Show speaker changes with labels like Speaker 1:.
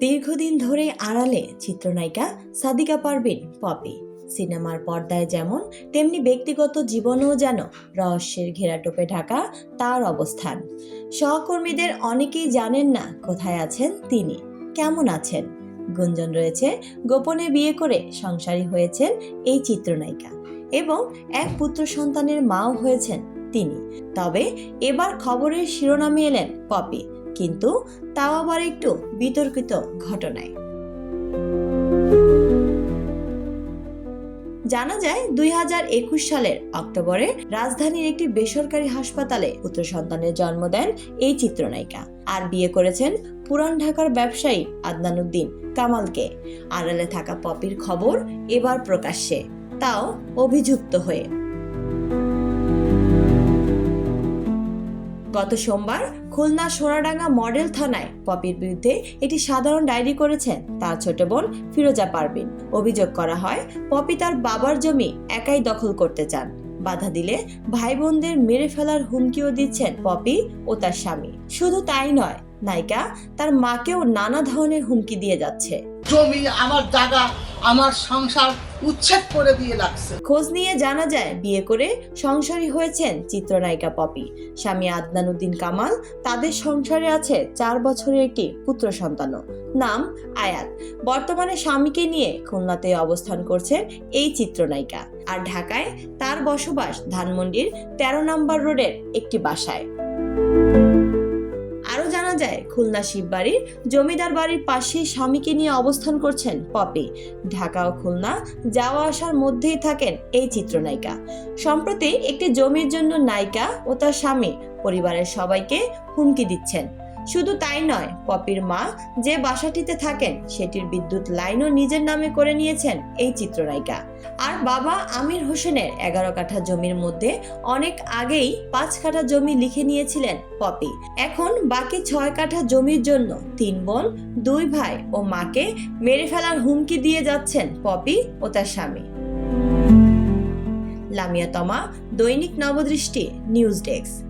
Speaker 1: দীর্ঘদিন ধরে আড়ালে চিত্রনায়িকা সাদিকা পারভিন পপি। সিনেমার পর্দায় যেমন, তেমনি ব্যক্তিগত জীবনেও যেন রহস্যের ঘেরাটোপে ঢাকা তার অবস্থান। সহকর্মীদের অনেকেই জানেন না কোথায় আছেন তিনি, কেমন আছেন। গুঞ্জন রয়েছে, গোপনে বিয়ে করে সংসারী হয়েছেন এই চিত্রনায়িকা। এবং এক পুত্র সন্তানের মাও হয়েছেন তিনি। তবে এবার খবরের শিরোনামে এলেন পপি, কিন্তু তাও আবার একটু বিতর্কিত ঘটনায়। জানা যায়, দুই হাজার একুশ সালের অক্টোবরে রাজধানীর একটি বেসরকারি হাসপাতালে পুত্র সন্তানের জন্ম দেন এই চিত্রনায়িকা। আর বিয়ে করেছেন পুরান ঢাকার ব্যবসায়ী আদনানুদ্দিন কামালকে। আড়ালে থাকা পপির খবর এবার প্রকাশ্যে। তাও অভিযুক্ত হয়ে। গত সোমবার খুলনা সোনাডাঙ্গা মডেল থানায় পপির বিরুদ্ধে একটি সাধারণ ডায়েরি করেছেন তার ছোট বোন ফিরোজা পারবিন অভিযোগ করা হয়, পপি তার বাবার জমি একাই দখল করতে চান। বাধা দিলে ভাই বোনদের মেরে ফেলার হুমকিও দিচ্ছেন পপি ও তার স্বামী। শুধু তাই নয়, নায়িকা তার মাকেও নানা ধরনের হুমকি দিয়ে যাচ্ছে।
Speaker 2: জমি, আমার জায়গা আমার সংসার উচ্ছেদ করে দিয়ে লাগছে।
Speaker 1: খোঁজ নিয়ে জানা যায়, বিয়ে করে সংসারী হয়েছেন চিত্রনায়িকা পপি। স্বামী আদনানুদ্দিন কামাল, তাদের সংসারে আছে চার বছরের একটি পুত্র সন্তানও। নাম আয়াত। বর্তমানে স্বামীকে নিয়ে খুলনাতে অবস্থান করছেন এই চিত্রনায়িকা। আর ঢাকায় তার বসবাস ধানমন্ডির তেরো নম্বর রোডের একটি বাসায়। জানা খুলনা শিববাড়ির জমিদার বাড়ির পাশে স্বামীকে নিয়ে অবস্থান করছেন পপি। ঢাকা ও খুলনা যাওয়া আসার মধ্যেই থাকেন এই চিত্রনায়িকা। সম্প্রতি একটি জমির জন্য নায়িকা ও তার স্বামী পরিবারের সবাইকে হুমকি দিচ্ছেন। শুধু তাই নয়, পপির মা যে বাসাটিতে থাকেন, সেটির বিদ্যুৎ লাইনও নিজের নামে করে নিয়েছেন এই চিত্রনায়িকা। আর বাবা আমির হোসেনের এগারো কাঠা জমির মধ্যে অনেক আগেই পাঁচ কাঠা জমি লিখে নিয়েছিলেন পপি। এখন বাকি ছয় কাঠা জমির জন্য তিন বোন, দুই ভাই ও মাকে মেরে ফেলার হুমকি দিয়ে যাচ্ছেন পপি ও তার স্বামী। লামিয়া তমা, দৈনিক নবদৃষ্টি, নিউজ ডেস্ক।